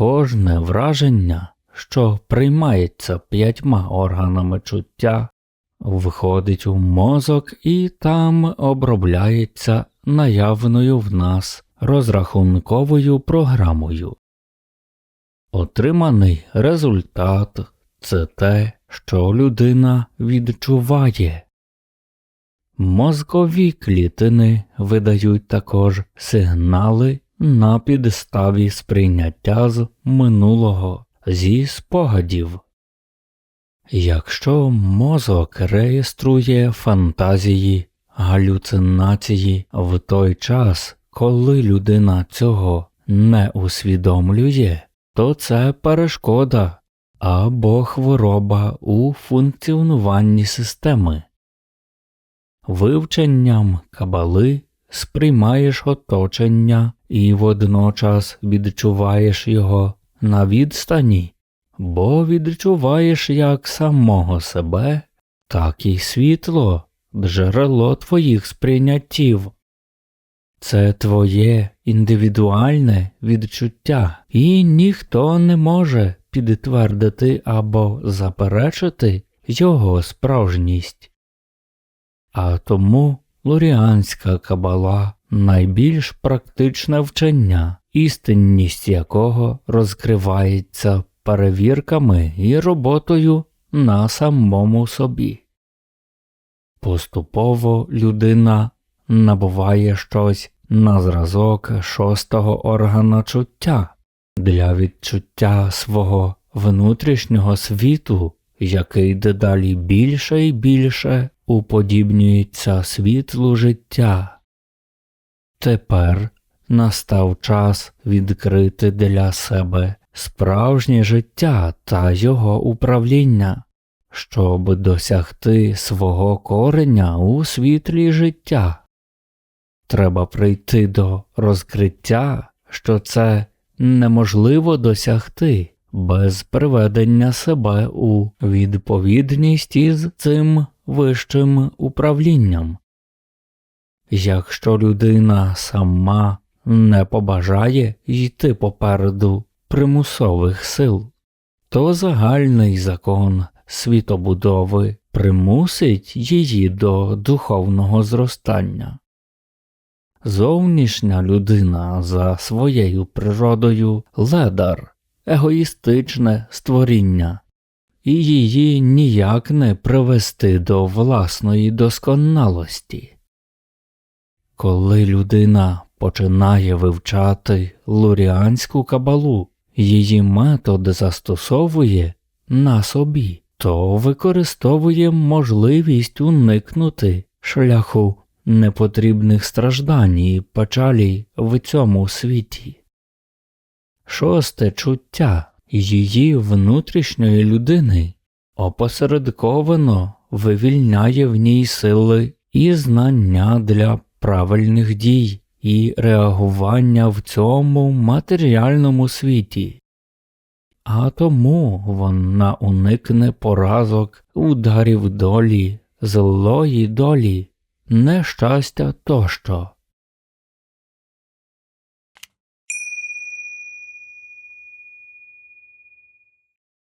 Кожне враження, що приймається п'ятьма органами чуття, входить у мозок і там обробляється наявною в нас розрахунковою програмою. Отриманий результат це те, що людина відчуває. Мозкові клітини видають також сигнали на підставі сприйняття з минулого зі спогадів. Якщо мозок реєструє фантазії, галюцинації в той час, коли людина цього не усвідомлює, то це перешкода або хвороба у функціонуванні системи. Вивченням кабали сприймаєш оточення і водночас відчуваєш його на відстані, бо відчуваєш як самого себе, так і світло, джерело твоїх сприйняттів. Це твоє індивідуальне відчуття, і ніхто не може підтвердити або заперечити його справжність. А тому лоріанська кабала найбільш практичне вчення, істинність якого розкривається перевірками і роботою на самому собі. Поступово людина набуває щось на зразок шостого органа чуття для відчуття свого внутрішнього світу, який дедалі більше і більше уподібнюється світлу життя. Тепер настав час відкрити для себе справжнє життя та його управління, щоб досягти свого кореня у світлі життя. Треба прийти до розкриття, що це неможливо досягти без приведення себе у відповідність із цим вищим управлінням. Якщо людина сама не побажає йти попереду примусових сил, то загальний закон світобудови примусить її до духовного зростання. Зовнішня людина за своєю природою ледар, егоїстичне створіння, і її ніяк не привести до власної досконалості. Коли людина починає вивчати луріанську кабалу, її метод застосовує на собі, то використовує можливість уникнути шляху непотрібних страждань і печалі в цьому світі. Шосте чуття її внутрішньої людини опосередковано вивільняє в ній сили і знання для правильних дій і реагування в цьому матеріальному світі, а тому вона уникне поразок, ударів долі, злої долі, нещастя тощо.